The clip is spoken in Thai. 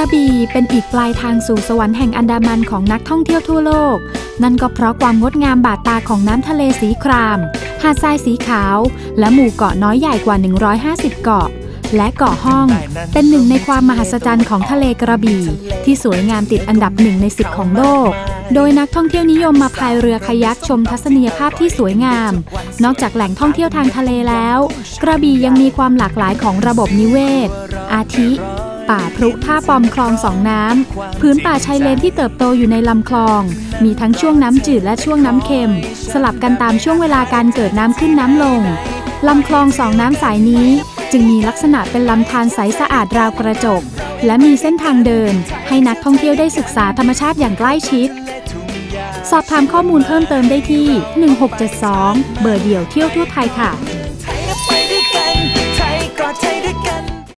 ระบี่เป็นอีกปลายทางสู่สวรรค์แห่งอันดามันของนักท่องเที่ยวทั่วโลก นั่นก็เพราะความงดงามบาดตาของน้ำทะเลสีคราม หาดทรายสีขาว และหมู่เกาะน้อยใหญ่กว่า 150 เกาะ และเกาะห้อง เป็นหนึ่งในความมหัศจรรย์ของทะเลกระบี่ ที่สวยงามติดอันดับหนึ่งในสิบของโลกโดยนักท่องเที่ยวนิยมมาพายเรือคายักชมทัศนียภาพที่สวยงาม นอกจากแหล่งท่องเที่ยวทางทะเลแล้ว กระบี่ยังมีความหลากหลายของระบบนิเวศ อาทิ ป่าพรุท่าปอมคลองสองน้ำ พื้นป่าชายเลนที่เติบโตอยู่ในลำคลอง มีทั้งช่วงน้ำจืดและช่วงน้ำเค็ม สลับกันตามช่วงเวลาการเกิดน้ำขึ้นน้ำลงลำคลองสองน้ำสายนี้ จึงมีลักษณะเป็นลำธารใสสะอาดราวกระจก และมีเส้นทางเดิน ให้นักท่องเที่ยวได้ศึกษาธรรมชาติอย่างใกล้ชิด สอบถามข้อมูลเพิ่มเติมได้ที่ 1672 เบอร์เดี่ยวเที่ยวทั่วไทยค่ะ